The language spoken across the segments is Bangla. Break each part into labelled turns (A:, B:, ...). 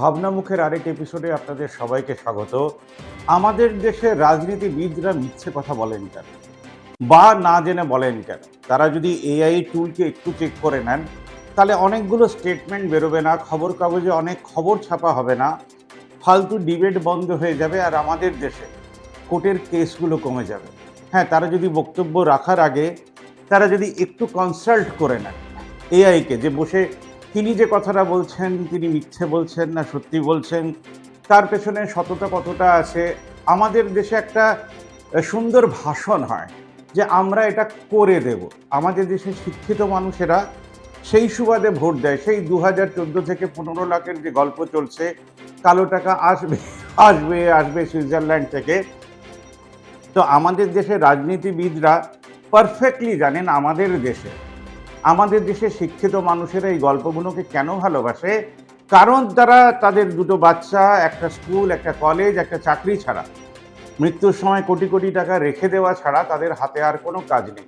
A: ভাবনামুখের আরেক এপিসোডে আপনাদের সবাইকে স্বাগত। আমাদের দেশের রাজনীতিবিদরা মিথ্যে কথা বলেন কেন? বা না জেনে বলেন কেন? তারা যদি এআই টুলকে একটু চেক করে নেন, তাহলে অনেকগুলো স্টেটমেন্ট বেরোবে না খবর কাগজে অনেক খবর ছাপা হবে না, ফালতু ডিবেট বন্ধ হয়ে যাবে আর আমাদের দেশে কোর্টের কেসগুলো কমে যাবে। হ্যাঁ তারা যদি বক্তব্য রাখার আগে তারা যদি একটু কনসাল্ট করে নেন এআইকে যে বসে তিনি যে কথাটা বলছেন, তিনি মিথ্যে বলছেন না সত্যি বলছেন, তার পেছনে সততা কতটা আছে? আমাদের দেশে একটা সুন্দর ভাষণ হয় যে আমরা এটা করে দেব। আমাদের দেশে শিক্ষিত মানুষেরা সেই সুবাদে ভোট দেয়। সেই দু হাজার চোদ্দ থেকে পনেরো লাখের যে গল্প চলছে, কালো টাকা আসবে আসবে আসবে সুইজারল্যান্ড থেকে। তো আমাদের দেশের রাজনীতিবিদরা পারফেক্টলি জানেন আমাদের দেশে আমাদের দেশে শিক্ষিত মানুষেরা এই গল্পগুলোকে কেন ভালোবাসে? কারণ তারা তাদের দুটো বাচ্চা, একটা স্কুল, একটা কলেজ, একটা চাকরি ছাড়া। মৃত্যুর সময় কোটি কোটি টাকা রেখে দেওয়া ছাড়া তাদের হাতে আর কোনো কাজ নেই।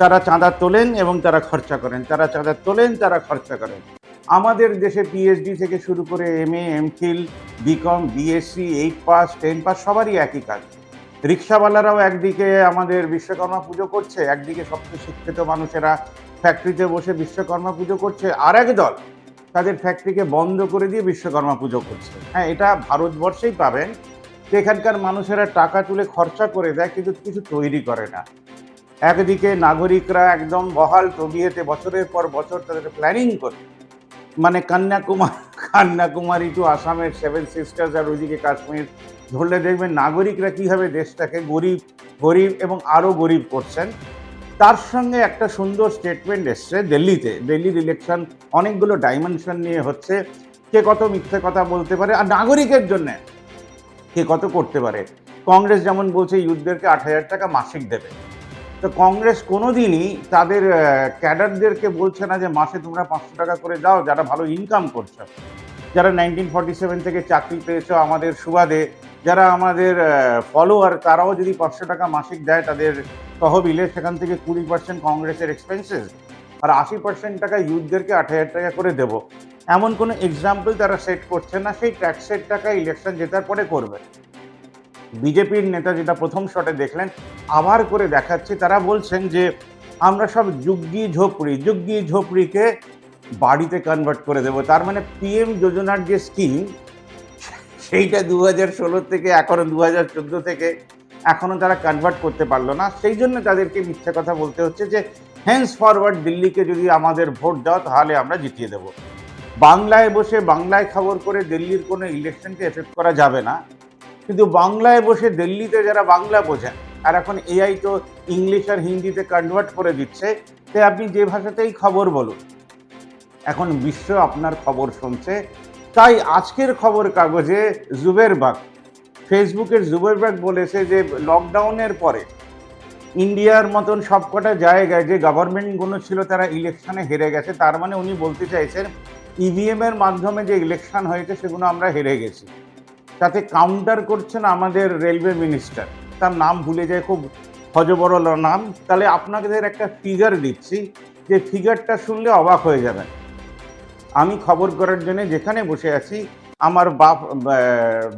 A: তারা চাঁদা তোলেন এবং তারা খরচা করেন। তারা চাঁদা তোলেন, তারা খরচা করেন। আমাদের দেশে পিএইচডি থেকে শুরু করে M A MPhil BCom BSc eight pass ten pass সবারই একই কাজ। রিক্সাওয়ালারাও একদিকে আমাদের বিশ্বকর্মা পুজো করছে, একদিকে সবচেয়ে শিক্ষিত মানুষেরা ফ্যাক্টরিতে বসে বিশ্বকর্মা পুজো করছে আর এক দল তাদের ফ্যাক্টরিকে বন্ধ করে দিয়ে বিশ্বকর্মা পুজো করছে। হ্যাঁ এটা ভারতবর্ষেই পাবেন। এখানকার মানুষেরা টাকা তুলে খরচা করে দেয়, কিন্তু কিছু তৈরি করে না। একদিকে নাগরিকরা একদম বহাল তবিয়েতে বছরের পর বছর তাদের প্ল্যানিং করে। মানে কন্যাকুমার, কন্যাকুমারী টু আসামের সেভেন সিস্টার্স আর ওইদিকে কাশ্মীর ধরলে দেখবেন নাগরিকরা কীভাবে দেশটাকে গরিব গরিব এবং আরও গরিব করছেন। তার সঙ্গে একটা সুন্দর স্টেটমেন্ট এসছে দিল্লিতে। দিল্লির ইলেকশন অনেকগুলো ডাইমেনশন নিয়ে হচ্ছে, কে কত মিথ্যে কথা বলতে পারে আর নাগরিকের জন্য কে কত করতে পারে। কংগ্রেস যেমন বলছে ইউথদেরকে আট হাজার টাকা মাসিক দেবে। তো কংগ্রেস কোনোদিনই তাদের ক্যাডারদেরকে বলছে না যে মাসে তোমরা পাঁচশো টাকা করে দাও, যারা ভালো ইনকাম করছ। যারা নাইনটিন ফর্টি সেভেন থেকে চাকরি পেয়েছ আমাদের সুবাদে, যারা আমাদের ফলোয়ার তারাও যদি পাঁচশো টাকা মাসিক দেয় তাদের তহবিলে সেখান থেকে কুড়ি পার্সেন্ট কংগ্রেসের এক্সপেন্সেস আর আশি পার্সেন্ট টাকা ইউথদেরকে আট হাজার টাকা করে দেবো। এমন কোনো এক্সাম্পল তারা সেট করছে না, সেই ট্যাক্সের টাকা ইলেকশন জেতার পরে করবে। বিজেপির নেতা যেটা প্রথম শটে দেখলেন, আবার করে দেখাচ্ছে, তারা বলছেন যে আমরা সব যুগ্গি ঝোপড়ি, যুগ্গি ঝোপড়িকে বাড়িতে কনভার্ট করে দেবো। তার মানে পিএম যোজনার যে স্কিম সেইটা দু হাজার ষোলো থেকে এখনও দু হাজার চোদ্দ থেকে এখনও তারা কনভার্ট করতে পারল না। সেই জন্য তাদেরকে মিথ্যে কথা বলতে হচ্ছে যে হ্যান্স ফরওয়ার্ড দিল্লিকে যদি আমাদের ভোট দাও, তাহলে আমরা জিতিয়ে দেবো। বাংলায় বসে বাংলায় খবর করে দিল্লির কোনো ইলেকশনকে এফেক্ট করা যাবে না। কিন্তু বাংলায় বসে দিল্লিতে যারা বাংলা বোঝেন, আর এখন এআই তো ইংলিশ আর হিন্দিতে কনভার্ট করে দিচ্ছে তাই আপনি যে ভাষাতেই খবর বলুন, এখন বিশ্ব আপনার খবর শুনছে। তাই আজকের খবর কাগজে জুবের জুবেরবাগ ফেসবুকের জুবেরবাগ বলেছে যে লকডাউনের পরে ইন্ডিয়ার মতন সবকটা জায়গায় যে গভর্নমেন্টগুলো ছিল তারা ইলেকশনে হেরে গেছে, তার মানে উনি বলতে চাইছেন ইভিএম এর মাধ্যমে যে ইলেকশন হয়েছে সেগুলো আমরা হেরে গেছি। তাতে কাউন্টার করছেন আমাদের রেলওয়ে মিনিস্টার তার নাম ভুলে যায়, খুব হজবরল নাম। তাহলে আপনাদের একটা ফিগার দিচ্ছি, যে ফিগারটা শুনলে অবাক হয়ে যাবেন। আমি খবর করার জন্য যেখানে বসে আছি আমার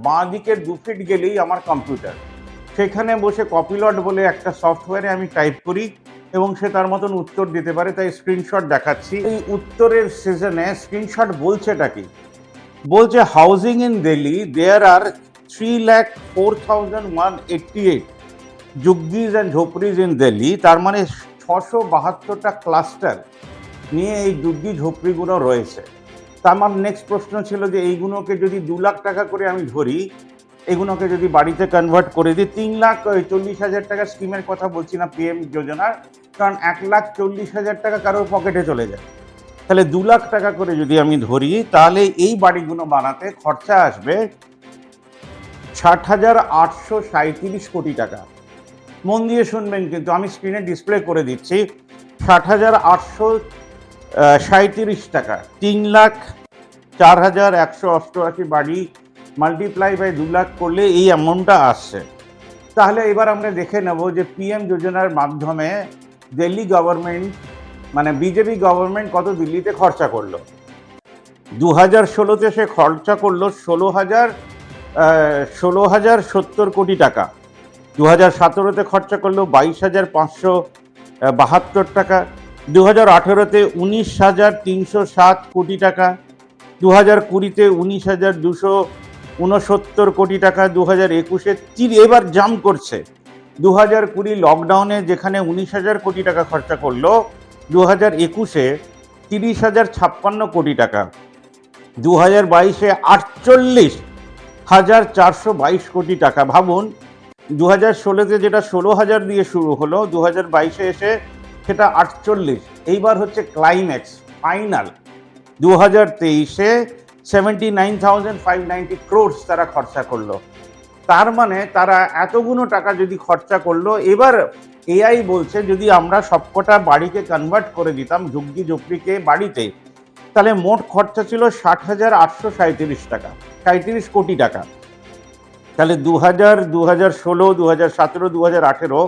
A: বাঁ দিকের দু ফিট গেলেই আমার কম্পিউটার সেখানে বসে কপিলট বলে একটা সফটওয়্যারে আমি টাইপ করি এবং সে তার মতন উত্তর দিতে পারে, তাই স্ক্রিনশট দেখাচ্ছি। এই উত্তরের সিজনে স্ক্রিনশট বলছেটা কি? বলছে housing in Delhi there are three lakh four thousand one eighty eight jhuggis and jhopris in Delhi তার মানে ছশো বাহাত্তরটা ক্লাস্টার নিয়ে এই যুদ্ধি ঝোপড়িগুলো রয়েছে। তা আমার নেক্সট প্রশ্ন ছিল যে এইগুলোকে যদি দু লাখ টাকা করে আমি ধরি এগুলোকে যদি বাড়িতে কনভার্ট করে দিই, তিন লাখ চল্লিশ হাজার টাকা স্কিমের কথা বলছি না পিএম যোজনার, কারণ এক লাখ চল্লিশ হাজার টাকা কারোর পকেটে চলে যায়। তাহলে দু লাখ টাকা করে যদি আমি ধরি, তাহলে এই বাড়িগুলো বানাতে খরচা আসবে ষাট হাজার আটশো সাঁত্রিশ কোটি টাকা। মন দিয়ে শুনবেন কিন্তু, আমি স্ক্রিনে ডিসপ্লে করে দিচ্ছি, ষাট হাজার আটশো সাঁত্রিশ টাকা। তিন লাখ চার হাজার একশো অষ্টআশি বাড়ি মাল্টিপ্লাই বাই দু লাখ করলে এই অ্যামাউন্টটা আসছে। তাহলে এবার আমরা দেখে নেব যে পিএম যোজনার মাধ্যমে দিল্লি গভর্নমেন্ট মানে বিজেপি গভর্নমেন্ট কত দিল্লিতে খরচা করল? দু হাজার ষোলোতে সে খরচা করল ষোলো হাজার ষোলো হাজার সত্তর কোটি টাকা। দু হাজার সতেরোতে খরচা করল বাইশ হাজার পাঁচশো বাহাত্তর টাকা। দু হাজার আঠেরোতে উনিশ হাজার তিনশো সাত কোটি টাকা দু হাজার কুড়িতে উনিশ হাজার দুশো উনসত্তর কোটি টাকা দু হাজার একুশে তিরি এবার জাম করছে। দু হাজার কুড়ি লকডাউনে যেখানে উনিশ হাজার কোটি টাকা খরচা করল দু হাজার একুশে তিরিশ হাজার ছাপ্পান্ন কোটি টাকা দু হাজার বাইশে আটচল্লিশ হাজার চারশো বাইশ কোটি টাকা। ভাবুন দু হাজার ষোলোতে যেটা ষোলো হাজার দিয়ে শুরু হলো দু হাজার বাইশে এসে সেটা আটচল্লিশ। এইবার হচ্ছে ক্লাইম্যাক্স ফাইনাল দু হাজার তেইশে seventy nine thousand five ninety crores তারা খরচা করল। তার মানে তারা এতগুলো টাকা যদি খরচা করল, এবার এআই বলছে যদি আমরা সবকটা বাড়িকে কনভার্ট করে দিতাম ঝুঁকি ঝুঁকড়িকে বাড়িতে, তাহলে মোট খরচা ছিল ষাট হাজার আটশো সাঁত্রিশ টাকা সাঁত্রিশ কোটি টাকা। তাহলে দু হাজার দু হাজার ষোলো দু হাজার সতেরো দু হাজার আঠেরো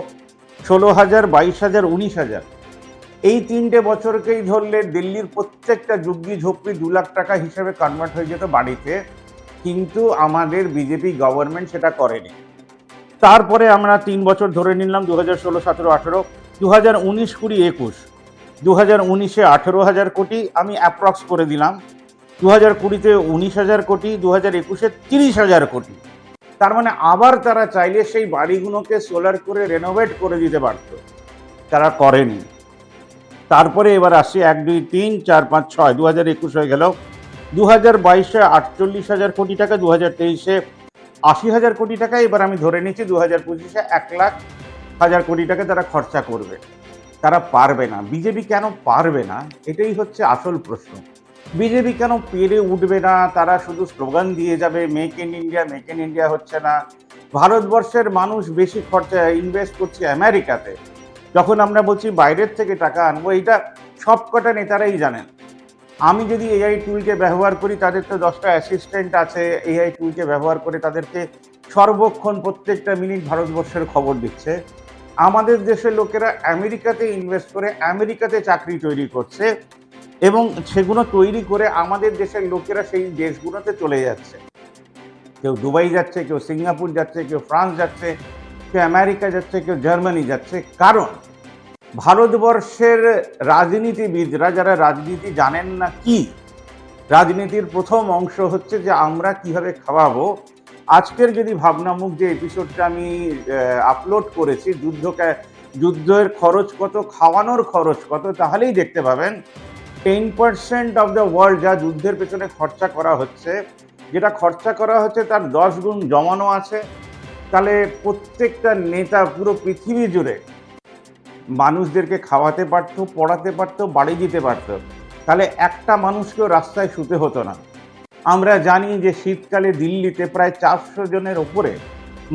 A: ষোলো হাজার বাইশ হাজার উনিশ হাজার এই তিনটে বছরকেই ধরলে দিল্লির প্রত্যেকটা যুগ্গি ঝোপড়ি দু লাখ টাকা হিসেবে কনভার্ট হয়ে যেত বাড়িতে। কিন্তু আমাদের বিজেপি গভর্নমেন্ট সেটা করেনি। তারপরে আমরা তিন বছর ধরে নিলাম দু হাজার ষোলো, সতেরো, আঠেরো দু হাজার উনিশ, কুড়ি, একুশ। দু হাজার উনিশে আঠেরো হাজার কোটি আমি অ্যাপ্রক্স করে দিলাম। দু হাজার কুড়িতে উনিশ হাজার কোটি দু হাজার একুশে তিরিশ হাজার কোটি। তার মানে আবার তারা চাইলে সেই বাড়িগুলোকে সোলার করে রেনোভেট করে দিতে পারত। তারা করেনি। তারপরে এবার আসছি এক, দুই, তিন, চার, পাঁচ, ছয় দু হাজার একুশ হয়ে গেল। দু হাজার বাইশে আটচল্লিশ হাজার কোটি টাকা দু হাজার তেইশে আশি হাজার কোটি টাকা, এবার আমি ধরে নিচ্ছি দু হাজার পঁচিশে এক লাখ হাজার কোটি টাকা তারা খরচা করবে। তারা পারবে না। বিজেপি কেন পারবে না? এটাই হচ্ছে আসল প্রশ্ন। বিজেপি কেন পেরে উঠবে না? তারা শুধু স্লোগান দিয়ে যাবে make in India make in India হচ্ছে না। ভারতবর্ষের মানুষ বেশি খরচা ইনভেস্ট করছে আমেরিকাতে। যখন আমরা বলছি বাইরের থেকে টাকা আনব এটা সবকটা নেতারাই জানেন। আমি যদি এআই টুলকে ব্যবহার করি, তাদের তো দশটা অ্যাসিস্ট্যান্ট আছে। এআই টুলকে ব্যবহার করে তাদেরকে সর্বক্ষণ প্রত্যেকটা মিনিট ভারতবর্ষের খবর দিচ্ছে। আমাদের দেশের লোকেরা আমেরিকাতে ইনভেস্ট করে, আমেরিকাতে চাকরি তৈরি করছে। এবং সেগুলো তৈরি করে আমাদের দেশের লোকেরা সেই দেশগুলোতে চলে যাচ্ছে। কেউ দুবাই যাচ্ছে, কেউ সিঙ্গাপুর যাচ্ছে, কেউ ফ্রান্স যাচ্ছে, কেউ আমেরিকা যাচ্ছে, কেউ জার্মানি যাচ্ছে। কারণ ভারতবর্ষের রাজনীতিবিদরা যারা রাজনীতি জানেন না কি, রাজনীতির প্রথম অংশ হচ্ছে যে আমরা কীভাবে খাওয়াবো। আজকের যদি ভাবনামুখ যে এপিসোডটা আমি আপলোড করেছি, যুদ্ধকে, যুদ্ধের খরচ কত, খাওয়ানোর খরচ কত, তাহলেই দেখতে পাবেন ten percent of the world যা যুদ্ধের পেছনে খরচা করা হচ্ছে, যেটা খরচা করা হচ্ছে তার দশ গুণ জমানো আছে, তাহলে প্রত্যেকটা নেতা পুরো পৃথিবী জুড়ে মানুষদেরকে খাওয়াতে পারতো, পড়াতে পারতো, বাড়ি দিতে পারতো। তাহলে একটা মানুষকেও রাস্তায় শুতে হতো না। আমরা জানি যে শীতকালে দিল্লিতে প্রায় চারশো জনের ওপরে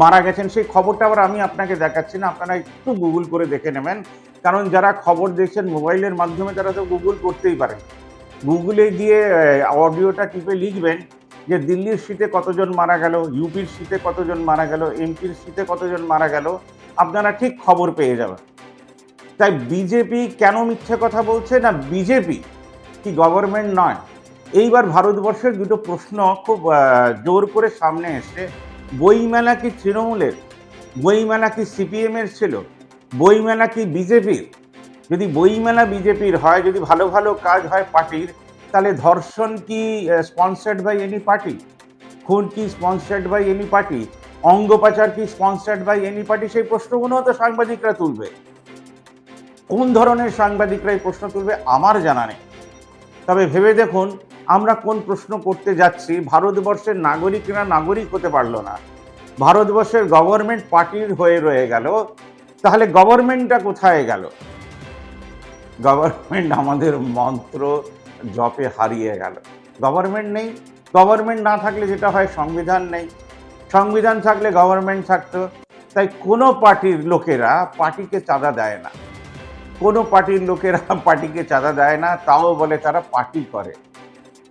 A: মারা গেছেন, সেই খবরটা আবার আমি আপনাকে দেখাচ্ছি না, আপনারা একটু গুগল করে দেখে নেবেন। কারণ যারা খবর দেখছেন, মোবাইলের মাধ্যমে তারা তো গুগল করতেই পারেন। গুগলে গিয়ে অডিওটা টিপে লিখবেন যে দিল্লির শীতে কতজন মারা গেল, ইউপির শীতে কতজন মারা গেল, এমপির শীতে কতজন মারা গেল, আপনারা ঠিক খবর পেয়ে যাবেন। তাই বিজেপি কেন মিথ্যে কথা বলছে না বিজেপি? কি গভর্নমেন্ট নয়। এইবার ভারতবর্ষের দুটো প্রশ্ন খুব জোর করে সামনে এসছে। বইমেলা কি তৃণমূলের? বইমেলা কি সিপিএমের ছিল? বইমেলা কি বিজেপির? যদি বইমেলা বিজেপির হয়, যদি ভালো ভালো কাজ হয় পার্টির, তাহলে ধর্ষণ কি স্পন্সার্ড বাই এনি পার্টি খুন কি স্পন্সার্ড বাই এনি পার্টি অঙ্গ পাচার কি স্পন্সার্ড বাই এনি পার্টি সেই প্রশ্নগুলো তো সাংবাদিকরা তুলবে। কোন ধরনের সাংবাদিকরা এই প্রশ্ন তুলবে? আমার জানা নেই। তবে ভেবে দেখুন আমরা কোন প্রশ্ন করতে যাচ্ছি? ভারতবর্ষের নাগরিকরা নাগরিক হতে পারল না। ভারতবর্ষের গভর্নমেন্ট পার্টির হয়ে রয়ে গেল। তাহলে গভর্নমেন্টটা কোথায় গেল? গভর্নমেন্ট আমাদের মন্ত্র জপে হারিয়ে গেল। গভর্নমেন্ট নেই। গভর্নমেন্ট না থাকলে যেটা হয়, সংবিধান নেই। সংবিধান থাকলে গভর্নমেন্ট থাকতো। তাই কোনো পার্টির লোকেরা পার্টিকে চাঁদা দেয় না। কোনো পার্টির লোকেরা পার্টিকে চাঁদা দেয় না। তাও বলে তারা পার্টি করে।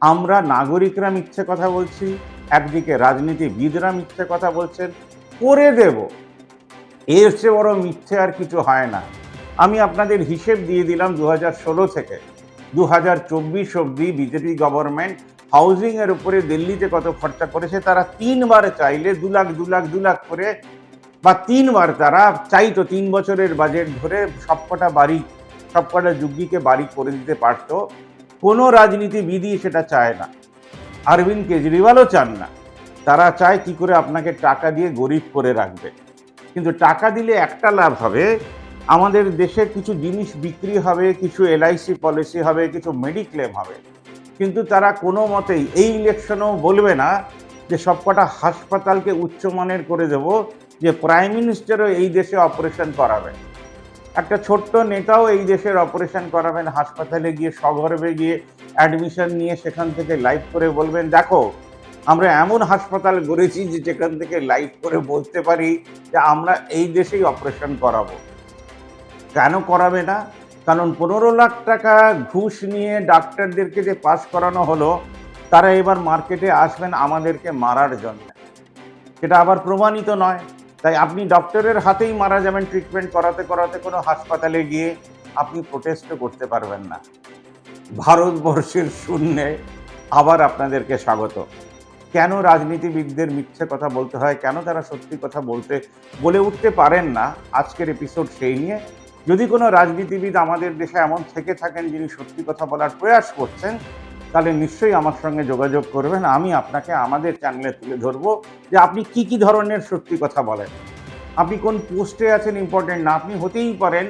A: আমরা নাগরিকরা মিথ্যে কথা বলছি, একদিকে রাজনীতিবিদরা মিথ্যে কথা বলছেন, করে দেব। এর চেয়ে বড় মিথ্যে আর কিছু হয় না। আমি আপনাদের হিসেব দিয়ে দিলাম দু ষোলো থেকে। দু হাজার চব্বিশ অবধি বিজেপি গভর্নমেন্ট হাউজিং এর উপরে দিল্লিতে কত খরচা করেছে, তারা তিনবার চাইলে দু লাখ দু লাখ দু লাখ করে, বা তিনবার তারা চাইতো তিন বছরের বাজেট ধরে সবকটা বাড়ি, সবকটা যুগ্গিকে বাড়ি করে দিতে পারতো। কোনো রাজনীতিবিদই সেটা চায় না। অরবিন্দ কেজরিওয়ালও চান না। তারা চায় কি করে আপনাকে টাকা দিয়ে গরিব করে রাখবে। কিন্তু টাকা দিলে একটা লাভ হবে, আমাদের দেশে কিছু জিনিস বিক্রি হবে, কিছু এলআইসি পলিসি হবে, কিছু মেডিক্লেম হবে। কিন্তু তারা কোনো মতেই এই ইলেকশনেও বলবে না যে সবকটা হাসপাতালকে উচ্চমানের করে দেব, যে প্রাইম মিনিস্টারও এই দেশে অপারেশন করাবেন। একটা ছোট্ট নেতাও এই দেশের অপারেশন করাবেন, হাসপাতালে গিয়ে সগর্বে গিয়ে অ্যাডমিশন নিয়ে সেখান থেকে লাইভ করে বলবেন, দেখো, আমরা এমন হাসপাতাল গড়েছি যে যেখান থেকে লাইভ করে বলতে পারি যে আমরা এই দেশেই অপারেশন করাবো। কেন করাবে না? কারণ পনেরো লাখ টাকা ঘুষ নিয়ে ডাক্তারদেরকে যে পাস করানো হলো, তারা এবার মার্কেটে আসবেন আমাদেরকে মারার জন্য। সেটা আবার প্রমাণিত নয়। তাই আপনি ডক্টরের হাতেই মারা যাবেন ট্রিটমেন্ট করাতে করাতে কোনো হাসপাতালে গিয়ে আপনি প্রোটেস্টও করতে পারবেন না। ভারতবর্ষের শূন্যে আবার আপনাদেরকে স্বাগত। কেন রাজনীতিবিদদের মিথ্যে কথা বলতে হয়, কেন তারা সত্যি কথা বলতে, বলে উঠতে পারেন না, আজকের এপিসোড সেই নিয়ে। যদি কোনো রাজনীতিবিদ আমাদের দেশে এমন থেকে থাকেন যিনি সত্যি কথা বলার প্রয়াস করছেন তাহলে নিশ্চয়ই আমার সঙ্গে যোগাযোগ করবেন। আমি আপনাকে আমাদের চ্যানেলে তুলে ধরবো যে আপনি কি কি ধরনের সত্যি কথা বলেন। আপনি কোন পোস্টে আছেন ইম্পর্টেন্ট না, আপনি হতেই পারেন।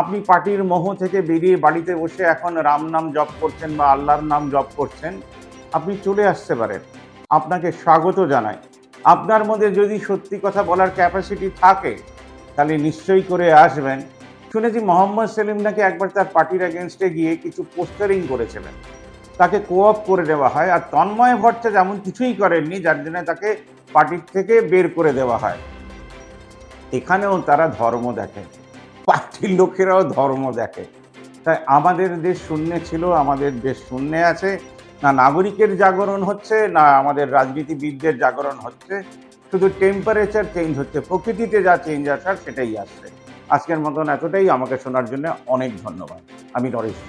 A: আপনি পার্টির মোহ থেকে বেরিয়ে বাড়িতে বসে এখন রাম নাম জপ করছেন বা আল্লাহর নাম জপ করছেন, আপনি চলে আসতে পারেন। আপনাকে স্বাগত জানাই। আপনার মধ্যে যদি সত্যি কথা বলার ক্যাপাসিটি থাকে, তাহলে নিশ্চয়ই করে আসবেন। শুনেছি মোহাম্মদ সেলিম নাকি একবার তার পার্টির এগেনস্টে গিয়ে কিছু পোস্টারিং করেছিলেন। তাকে কোঅপ করে দেওয়া হয় আর তন্ময় ভট্টাচার্য যেমন কিছুই করেননি, যার জন্য তাকে পার্টির থেকে বের করে দেওয়া হয়। এখানেও তারা ধর্ম দেখে পার্টির লোকেরাও ধর্ম দেখে। তাই আমাদের দেশ শূন্যে ছিল, আমাদের দেশ শূন্যে আছে। না নাগরিকের জাগরণ হচ্ছে, না আমাদের রাজনীতিবিদদের জাগরণ হচ্ছে। শুধু টেম্পারেচার চেঞ্জ হচ্ছে, প্রকৃতিতে যা চেঞ্জ আসার সেটাই আসছে। আজকের মতন এতটাই। আমাকে শোনার জন্য অনেক ধন্যবাদ। আমি নরেশ।